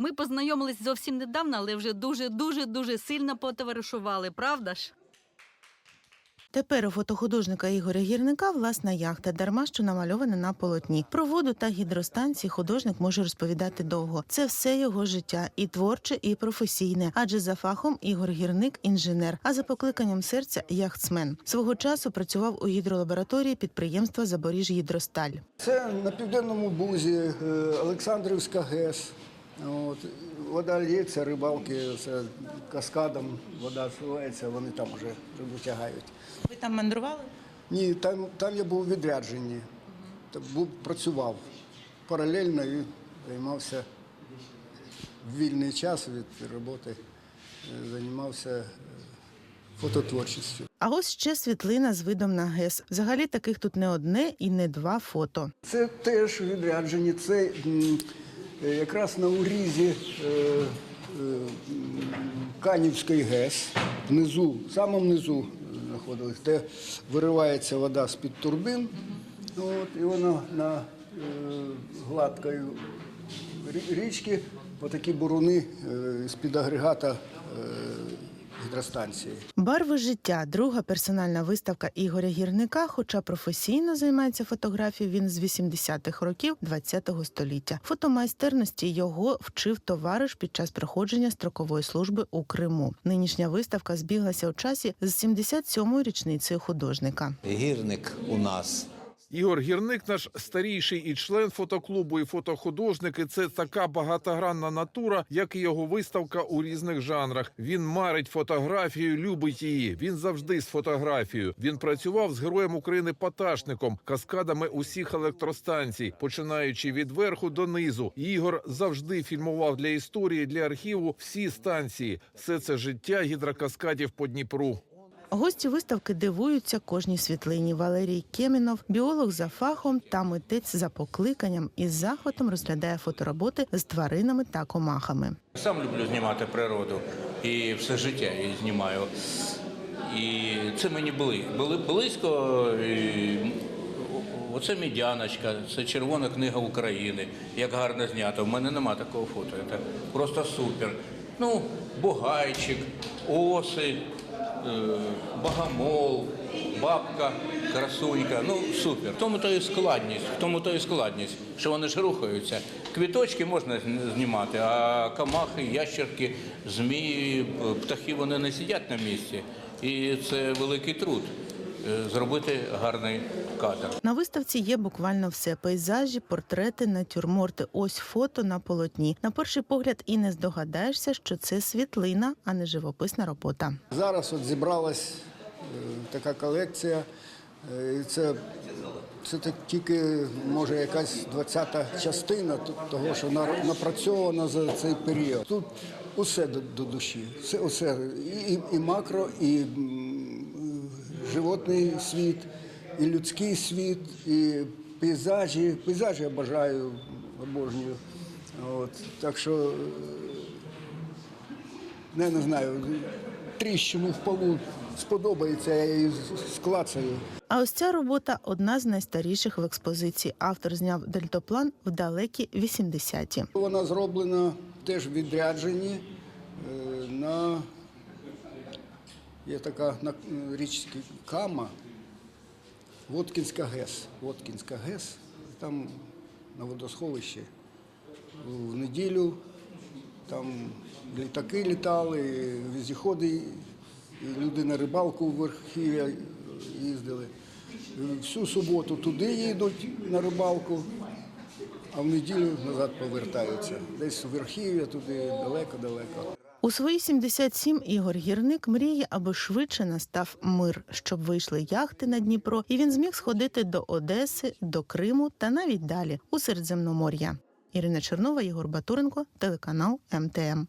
Ми познайомились зовсім недавно, але вже дуже дуже дуже сильно потоваришували, правда ж? Тепер у фотохудожника Ігоря Гірника власна яхта, дарма що намальована на полотні. Про воду та гідростанції художник може розповідати довго. Це все його життя, і творче, і професійне. Адже за фахом Ігор Гірник інженер, а за покликанням серця яхтсмен. Свого часу працював у гідролабораторії підприємства Запоріжгідросталь. Це на південному бузі е, Олександрівська ГЕС. От. Вода лється, рибалки, це каскадом вода зливається, вони там вже рибу тягають. Ви там мандрували? Ні, там, там я був у відрядженні, був, працював паралельно і займався в вільний час від роботи, е, займався е, фототворчістю. А ось ще світлина з видом на ГЕС. Взагалі таких тут не одне і не два фото. Це теж відряджені. Це е, якраз на урізі е, е, Канівської ГЕС, внизу, в самому внизу знаходились, де виривається вода з-під турбин. От, і вона на гладкою річки, отакі буруни е, з-під агрегата е, гідростанції. Барви життя друга персональна виставка Ігоря Гірника. Хоча професійно займається фотографією він з 80-х років ХХ століття. Фотомайстерності його вчив товариш під час проходження строкової служби у Криму. Нинішня виставка збіглася у часі з 77-ю річницею художника. Гірник у нас Ігор Гірник, наш старіший і член фотоклубу, і фотохудожник. І це така багатогранна натура, як і його виставка у різних жанрах. Він марить фотографію, любить її. Він завжди з фотографією. Він працював з героєм України Поташником, каскадами усіх електростанцій, починаючи від верху до низу. Ігор завжди фільмував для історії, для архіву всі станції. Все це життя гідрокаскадів по Дніпру. Гості виставки дивуються кожній світлині. Валерій Кемінов, біолог за фахом та митець за покликанням із захватом розглядає фотороботи з тваринами та комахами. Сам люблю знімати природу і все життя її знімаю. І це мені були. Були близько. І... Оце Мідяночка, це Червона книга України. Як гарно знято. У мене нема такого фото. Це просто супер. Ну, Бугайчик, оси, е, Богомол, бабка, красунька. Ну, супер. Тому то і складність, тому то і складність, що вони ж рухаються. Квіточки можна знімати, а камахи, ящерки, змії, птахи вони не сидять на місці. І це великий труд зробити гарний кадр. На виставці є буквально все: пейзажі, портрети, натюрморти. Ось фото на полотні. На перший погляд і не здогадаєшся, що це світлина, а не живописна робота. Зараз от зібралась е, така колекція. Е, Це, це тільки може якась 20-та частина того, що на- напрацьовано за цей період. Тут усе до, до душі. Все, усе. І, і макро, і животний світ, і людський світ, і пейзажі. Пейзажі я бажаю, обожнюю. От. Так що не, не знаю, тріщину в полу сподобається, я її склацаю. А ось ця робота одна з найстаріших в експозиції. Автор зняв дельтаплан в далекі 80-ті. Вона зроблена теж в відрядженні е, на є така е, річці Кама, Воткінська ГЕС. Воткінська ГЕС, там на водосховищі в неділю там літаки літали, візіходи, люди на рибалку в Верхів'я їздили. Всю суботу туди їдуть на рибалку, а в неділю назад повертаються. Десь в Верхів'я туди далеко-далеко. У свої 77 Ігор Гірник мріє, аби швидше настав мир, щоб вийшли яхти на Дніпро, і він зміг сходити до Одеси, до Криму та навіть далі у Середземномор'я. Ірина Чернова, Єгор Батуренко, телеканал МТМ.